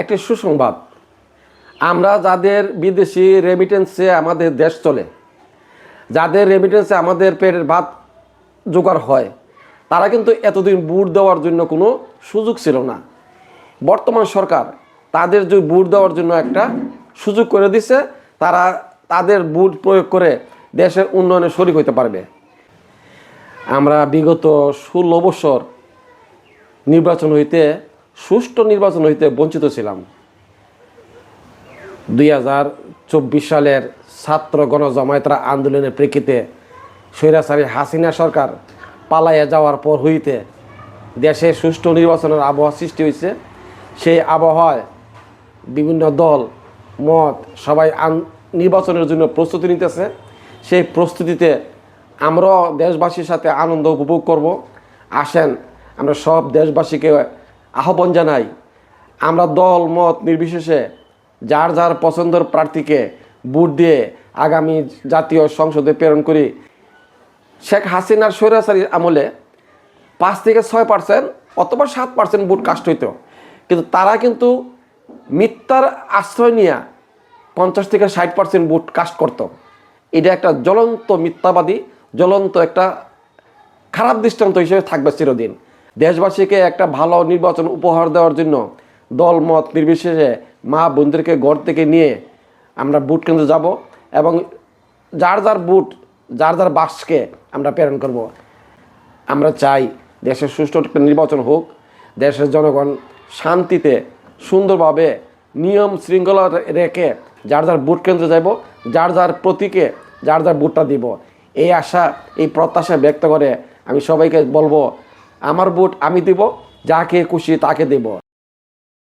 একটি সুসংবাদ। আমরা যাদের বিদেশি রেমিটেন্সে আমাদের দেশ চলে, যাদের রেমিটেন্সে আমাদের পেটের ভাত জোগাড় হয়, তারা কিন্তু এতদিন বুট দেওয়ার জন্য কোনো সুযোগ ছিল না। বর্তমান সরকার তাদের যে বুট দেওয়ার জন্য একটা সুযোগ করে দিছে, তারা তাদের বুট প্রয়োগ করে দেশের উন্নয়নে শরিক হতে পারবে। আমরা বিগত ষোলো বছর নির্বাচন হইতে সুষ্ঠু নির্বাচন হইতে বঞ্চিত ছিলাম। দুই হাজার চব্বিশ সালের ছাত্র গণজমায়েতরা আন্দোলনের প্রেক্ষিতে স্বৈরাচারী হাসিনা সরকার পালাইয়া যাওয়ার পর হইতে দেশে সুষ্ঠু নির্বাচনের আবহাওয়া সৃষ্টি হয়েছে সেই আবহাওয়ায় বিভিন্ন দল, মত সবাই নির্বাচনের জন্য প্রস্তুতি নিতেছে। সেই প্রস্তুতিতে আমরাও দেশবাসীর সাথে আনন্দ উপভোগ করব। আসেন, আমরা সব দেশবাসীকে আহ্বান জানাই, আমরা দল, মত নির্বিশেষে যার যার পছন্দের প্রার্থীকে ভোট দিয়ে আগামী জাতীয় সংসদে প্রেরণ করি। শেখ হাসিনার স্বৈরাচারী আমলে পাঁচ থেকে ছয় পার্সেন্ট অথবা সাত পার্সেন্ট ভোট কাস্ট হইত। কিন্তু তারা কিন্তু মিথ্যার আশ্রয় নিয়ে পঞ্চাশ থেকে ষাট পার্সেন্ট ভোট কাস্ট করতো। এটা একটা জ্বলন্ত মিথ্যাবাদী, জ্বলন্ত একটা খারাপ দৃষ্টান্ত হিসেবে থাকবে চিরদিন। দেশবাসীকে একটা ভালো নির্বাচন উপহার দেওয়ার জন্য দল, মত নির্বিশেষে মা বোনদেরকে ঘর থেকে নিয়ে আমরা বুট কেন্দ্রে যাব এবং যার যার বুট, যার যার বাসকে আমরা প্রেরণ করব। আমরা চাই দেশের সুষ্ঠু একটা নির্বাচন হোক, দেশের জনগণ শান্তিতে সুন্দরভাবে নিয়ম শৃঙ্খলা রেখে যার যার বুট কেন্দ্রে যাব যার যার প্রতীকে যার যার বুটটা দিব। এই আশা, এই প্রত্যাশা ব্যক্ত করে আমি সবাইকে বলব আমার ভোট আমি দেব যাকে খুশি তাকে দেব।